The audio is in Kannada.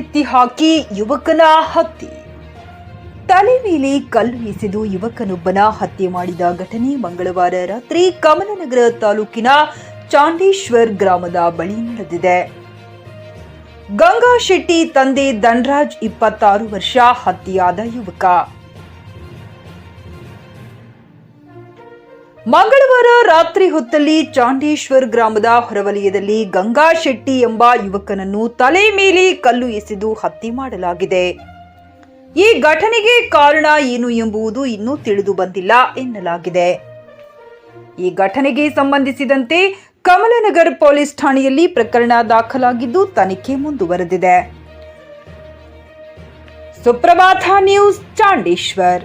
ಎತ್ತಿ ಹಾಕಿ ಯುವಕನ ಹತ್ಯೆ. ತಲೆ ಮೇಲೆ ಕಲ್ಲು ಎಸೆದು ಯುವಕನೊಬ್ಬನ ಹತ್ಯೆ ಮಾಡಿದ ಘಟನೆ ಮಂಗಳವಾರ ರಾತ್ರಿ ಕಮಲನಗರ ತಾಲೂಕಿನ ಚಾಂಡೇಶ್ವರ್ ಗ್ರಾಮದ ಬಳಿ ನಡೆದಿದೆ. ಗಂಗಾ ಶೆಟ್ಟಿ ತಂದೆ ಧನ್ರಾಜ್ ಇಪ್ಪತ್ತಾರು ವರ್ಷ ಹತ್ಯೆಯಾದ ಯುವಕ. ಮಂಗಳವಾರ ರಾತ್ರಿ ಹೊತ್ತಲ್ಲಿ ಚಾಂಡೇಶ್ವರ್ ಗ್ರಾಮದ ಹೊರವಲಯದಲ್ಲಿ ಗಂಗಾ ಶೆಟ್ಟಿ ಎಂಬ ಯುವಕನನ್ನು ತಲೆ ಮೇಲೆ ಕಲ್ಲು ಎಸೆದು ಹತ್ಯೆ ಮಾಡಲಾಗಿದೆ. ಈ ಘಟನೆಗೆ ಕಾರಣ ಏನು ಎಂಬುದು ಇನ್ನೂ ತಿಳಿದು ಬಂದಿಲ್ಲ ಎನ್ನಲಾಗಿದೆ. ಈ ಘಟನೆಗೆ ಸಂಬಂಧಿಸಿದಂತೆ ಕಮಲನಗರ್ ಪೊಲೀಸ್ ಠಾಣೆಯಲ್ಲಿ ಪ್ರಕರಣ ದಾಖಲಾಗಿದ್ದು ತನಿಖೆ ಮುಂದುವರೆದಿದೆ. ಸುಪ್ರಭಾತ ನ್ಯೂಸ್, ಚಾಂಡೇಶ್ವರ್.